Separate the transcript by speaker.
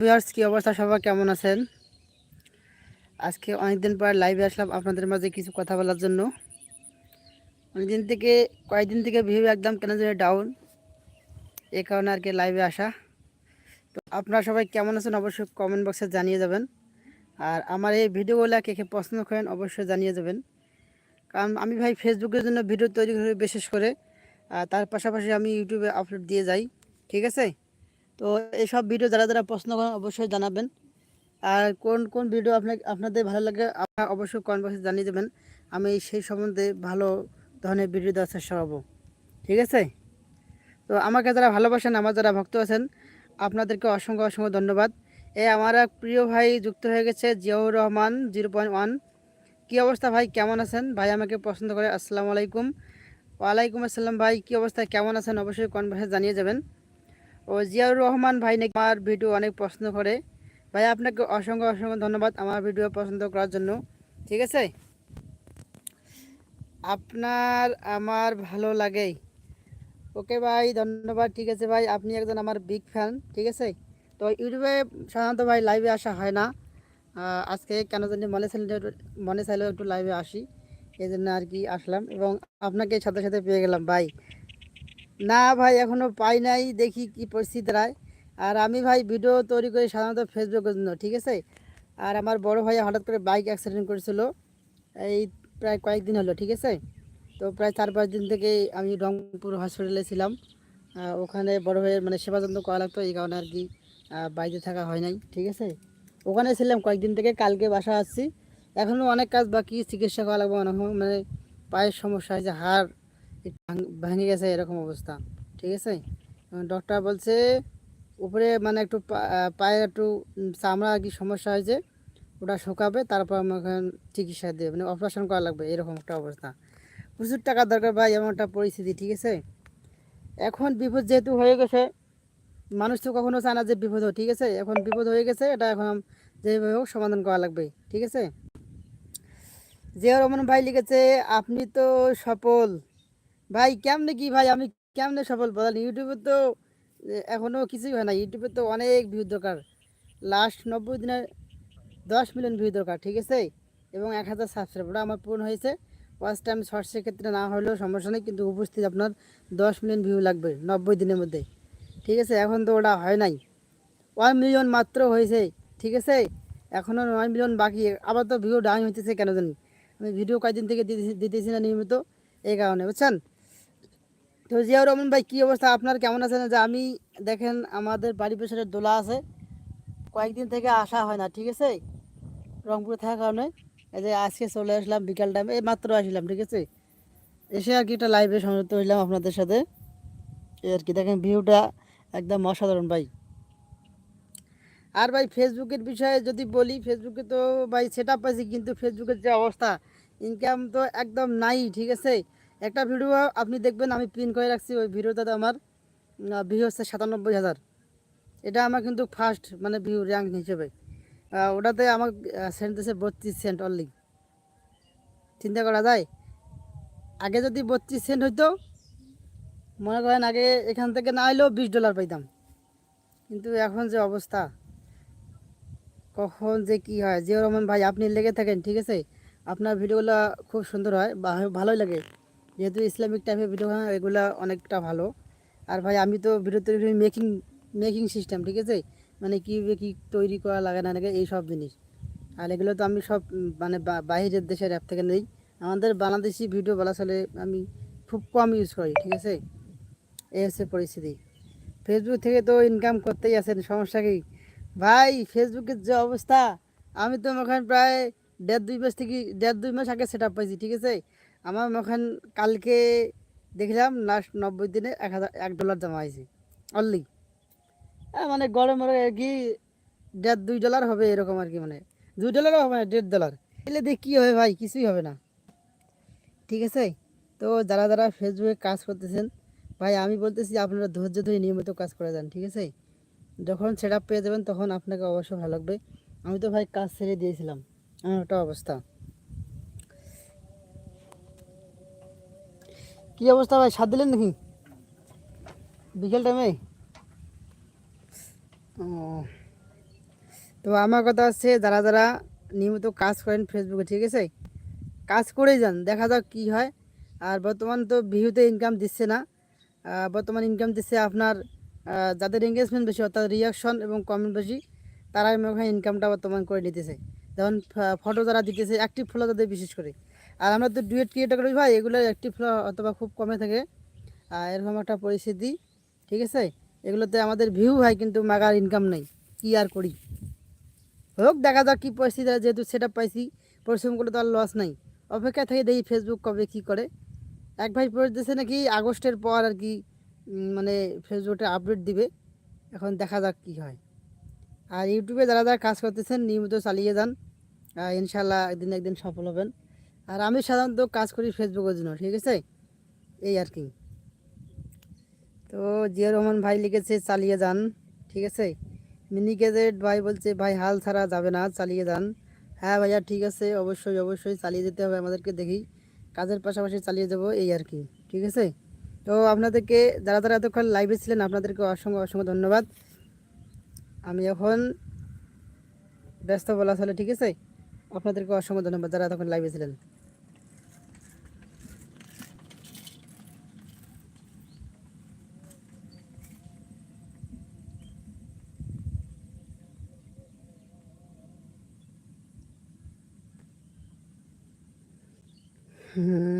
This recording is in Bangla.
Speaker 1: ভিউয়ার্স, কি অবস্থা? সবাই কেমন আছেন? আজকে অনেকদিন পর লাইভে আসলাম আপনাদের মাঝে কিছু কথা বলার জন্য। অনেকদিন থেকে, কয়েকদিন থেকে ভিউ একদম কেন জানি ডাউন এই কারণে আর কি লাইভে আসা। তো আপনারা সবাই কেমন আছেন অবশ্যই কমেন্ট বক্সে জানিয়ে যাবেন। আর আমার এই ভিডিওগুলো কে কে পছন্দ করেন অবশ্যই জানিয়ে যাবেন। কারণ আমি ভাই ফেসবুকের জন্য ভিডিও তৈরি করি বিশেষ করে, আর তার পাশাপাশি আমি ইউটিউবে আপলোড দিয়ে যাই, ঠিক আছে? তো এইসব ভিডিও যারা যারা পছন্দ করেন অবশ্যই জানাবেন। আর কোন কোন ভিডিও আপনার আপনাদের ভালো লাগে, আপনারা অবশ্যই কমেন্ট বক্সে জানিয়ে দেবেন। আমি সেই সম্বন্ধে ভালো ধরনের ভিডিও দেওয়ার চেষ্টা করব। ঠিক আছে? তো আমাকে যারা ভালোবাসেন, আমার যারা ভক্ত আছেন, আপনাদেরকে অসংখ্য অসংখ্য ধন্যবাদ। এ আমার এক প্রিয় ভাই যুক্ত হয়ে গেছে, Ziaur Rahman zero point one কী অবস্থা ভাই? কেমন আছেন? ভাই আমাকে পছন্দ করে, আসসালামু আলাইকুম। ওয়ালাইকুম আসসালাম ভাই, কী অবস্থা? কেমন আছেন? অবশ্যই কনভার্সে জানিয়ে যাবেন। ও জিয়াউর রহমান ভাই নাকি আমার ভিডিও অনেক পছন্দ করে। ভাই, আপনাকে অসংখ্য অসংখ্য ধন্যবাদ আমার ভিডিও পছন্দ করার জন্য। ঠিক আছে? আপনার আমার ভালো লাগে। ওকে ভাই, ধন্যবাদ। ঠিক আছে ভাই, আপনি একজন আমার বিগ ফ্যান ঠিক আছে? তো ইউটিউবে সাধারণত ভাই লাইভে আসা হয় না। আজকে কেন জানি মনে চাইলে মনে চাইলেও একটু লাইভে আসি। এই জন্য আর কি আসলাম এবং আপনাকে সাথে সাথে পেয়ে গেলাম ভাই। না ভাই এখনও পাই নাই, দেখি কি পরিস্থিতি রায়। আর আমি ভাই ভিডিও তৈরি করি সাধারণত ফেসবুকের জন্য, ঠিক আছে? আর আমার বড় ভাই হঠাৎ করে বাইক অ্যাক্সিডেন্ট করেছিল, এই প্রায় কয়েকদিন হলো, ঠিক আছে? তো প্রায় চার পাঁচ দিন থেকে আমি রংপুর হসপিটালে ছিলাম। ওখানে বড় ভাইয়ের মানে সেবা যত্ন করা লাগতো এই কারণে আর কি বাড়িতে থাকা হয় নাই, ঠিক আছে? ওখানে ছিলাম কয়েকদিন থেকে, কালকে বাসা আসছি। এখনও অনেক কাজ বাকি, চিকিৎসা করা লাগবে, অনেক মানে পায়ের সমস্যা হয়েছে হাড় ভাঙ- গেছে এরকম অবস্থা, ঠিক আছে? ডক্টর বলছে, উপরে মানে একটু পায়ে একটু চামড়া আর কি সমস্যা হয়েছে, ওটা শুকাবে, তারপর আমাকে চিকিৎসা দেবে মানে অপারেশন করা লাগবে, এরকম একটা অবস্থা। প্রচুর টাকা দরকার ভাই, এমন একটা পরিস্থিতি, ঠিক আছে? এখন বিপদ যেহেতু হয়ে গেছে, মানুষ তো কখনো চায় না যে বিপদ হোক, ঠিক আছে? এখন বিপদ হয়ে গেছে, এটা এখন যেভাবে হোক সমাধান করা লাগবে, ঠিক আছে? জিয়া রহমান ভাই লিখেছে, আপনি তো সফল ভাই, কেমনে কি ভাই? আমি কেমনে সফল? বলেন ইউটিউবে তো এখনও কিছুই হয় না। ইউটিউবে তো অনেক ভিউ দরকার। লাস্ট নব্বই দিনে দশ মিলিয়ন ভিউ দরকার, ঠিক আছে? এবং এক হাজার সাবস্ক্রাইব ওটা আমার পূর্ণ হয়েছে। ওয়াচ টাইম শর্টসের ক্ষেত্রে না হলেও সমস্যা নেই, কিন্তু উপস্থিত আপনার দশ মিলিয়ন ভিউ লাগবে নব্বই দিনের মধ্যে। ঠিক আছে? এখন তো ওটা হয় নাই। ওয়ান মিলিয়ন মাত্র হয়েছে, ঠিক আছে? এখনও নয় মিলিয়ন বাকি। আবার তো ভিউ ডাউন হইতেছে কেন জানি? আমি ভিডিও কয়েকদিন থেকে দিতেছি না নিয়মিত, এই কারণে, বুঝছেন? তো জিয়াউর রহমান ভাই, কী অবস্থা? আপনার কেমন আছেন? যে আমি, দেখেন আমাদের বাড়ি পেছনে দোলা আছে। কয়েকদিন থেকে আসা হয় না, ঠিক আছে? রংপুরে থাকার কারণে। এই যে আজকে চলে আসলাম বিকাল টাইমে এই মাত্র আসলাম, ঠিক আছে? এসে আর কি একটা লাইভে সংযুক্ত হইলাম আপনাদের সাথে। এই আর কি, দেখেন ভিউটা একদম অসাধারণ ভাই। আর ভাই, ফেসবুকের বিষয়ে যদি বলি, ফেসবুকে তো ভাই সেট আপ পাইছি কিন্তু ফেসবুকের যে অবস্থা ইনকাম তো একদম নাই, ঠিক আছে? একটা ভিডিও আপনি দেখবেন, আমি পিন করে রাখছি, ওই ভিডিওটাতে আমার ভিউ হচ্ছে সাতানব্বই হাজার। এটা আমার কিন্তু ফার্স্ট মানে ভিউ র্যাঙ্ক হিসেবে। ওটাতে আমার সেন্ট দিয়েছে বত্রিশ সেন্ট অনলি চিন্তা করা যায়? আগে যদি বত্রিশ সেন্ট হইতো, মনে করেন আগে এখান থেকে না এলেও বিশ ডলার পাইতাম। কিন্তু এখন যে অবস্থা, কখন যে কি হয়? জিও রহমান ভাই, আপনি লেগে থাকেন, ঠিক আছে? আপনার ভিডিওগুলো খুব সুন্দর হয় ভালোই লাগে। যেহেতু ইসলামিক টাইপের ভিডিও এগুলো অনেকটা ভালো। আর ভাই, আমি তো ভিডিও তৈরি মেকিং মেকিং সিস্টেম ঠিক আছে? মানে কীভাবে কী তৈরি করা লাগে না লাগে, এই সব জিনিস। আর এগুলো তো আমি সব মানে বাইরের দেশের অ্যাপ থেকে নেই। আমাদের বাংলাদেশি ভিডিও বলা চলে আমি খুব কম ইউজ করি, ঠিক আছে? এই হচ্ছে পরিস্থিতি। ফেসবুক থেকে তো ইনকাম করতেই আছেন, সমস্যা কি? ভাই ফেসবুকের যে অবস্থা, আমি তো ওখানে প্রায় দেড় দুই মাস থেকে, দেড় দুই মাস আগে সেট আপ পাইছি, ঠিক আছে? আমার ওখান কালকে দেখলাম লাস্ট নব্বই দিনে এক হাজার, এক ডলার জমা হয়েছে অনলি মানে গরমের আর কি দেড় দুই ডলার হবে এরকম আর কি মানে। দুই ডলারও হবে না দেড় ডলার এলে দেখ কী হবে ভাই, কিছুই হবে না। ঠিক আছে? তো যারা যারা ফেসবুকে কাজ করতেছেন, ভাই আমি বলতেছি আপনারা ধৈর্য ধরে নিয়মিত কাজ করে যান, ঠিক আছে? যখন সেট পেয়ে যাবেন তখন আপনাকে অবশ্যই ভালো লাগবে। আমি তো ভাই কাজ ছেড়ে দিয়েছিলাম আমার একটা অবস্থা। কি অবস্থা ভাই? সাত দিলেন নাকি? বিকেল টাইমে ও। তো আমার কথা হচ্ছে, যারা যারা নিয়মিত কাজ করেন ফেসবুকে ঠিক আছে? কাজ করেই যান, দেখা যাক কি হয়। আর বর্তমান তো ভিউতে ইনকাম দিচ্ছে না। বর্তমান ইনকাম দিচ্ছে আপনার যাদের এঙ্গেজমেন্ট বেশি, অর্থাৎ রিয়াকশন এবং কমেন্ট বেশি, তারাই মনে হয় ইনকামটা বর্তমান করে নিতেছে। যেমন ফটো যারা দিতেছে অ্যাক্টিভ ফলো তাদের বিশেষ করে। আর আমরা তো ডুয়েট ক্রিয়েট করি ভাই, এগুলো অ্যাক্টিভ ফলো অথবা খুব কমে থাকে। আর এরকম একটা পরিস্থিতি, ঠিক আছে? এগুলোতে আমাদের ভিউ হয় কিন্তু মাগার ইনকাম নেই। কি আর করি? হোক, দেখা যাক কী পরিস্থিতি যেহেতু সেটা পাইছি, পরিশ্রম করলে তো আর লস নাই। অপেক্ষা থেকে দেখি ফেসবুক কবে কী করে। এক ভাই পড়তেছে নাকি আগস্টের পর আর কি মানে ফেসবুকে আপডেট দিবে। এখন দেখা যাক কী হয়। আর ইউটিউবে যারা যারা কাজ করতেছেন, নিয়মিত চালিয়ে যান। ইনশাল্লাহ একদিন একদিন সফল হবেন। আর আমি সাধারণত কাজ করি ফেসবুকের জন্য, ঠিক আছে? এই আর কি। তো জিয়া রহমান ভাই লিখেছে, চালিয়ে যান। ঠিক আছে? মিনি গেজেট ভাই বলছে, ভাই, হাল ছাড়া যাবে না, চালিয়ে যান। হ্যাঁ ভাইয়া, ঠিক আছে, অবশ্যই অবশ্যই চালিয়ে যেতে হবে আমাদেরকে, দেখি কাজের পাশাপাশি চালিয়ে যাব, এই আর কি, ঠিক আছে? তো আপনাদেরকে, যারা যারা এতক্ষণ লাইভে ছিলেন, আপনাদেরকে অসংখ্য অসংখ্য ধন্যবাদ। আমি এখন ব্যস্ত বলা চলে, ঠিক আছে? আপনাদেরকে অসংখ্য ধন্যবাদ যারা এতক্ষণ লাইভে ছিলেন। Hmm.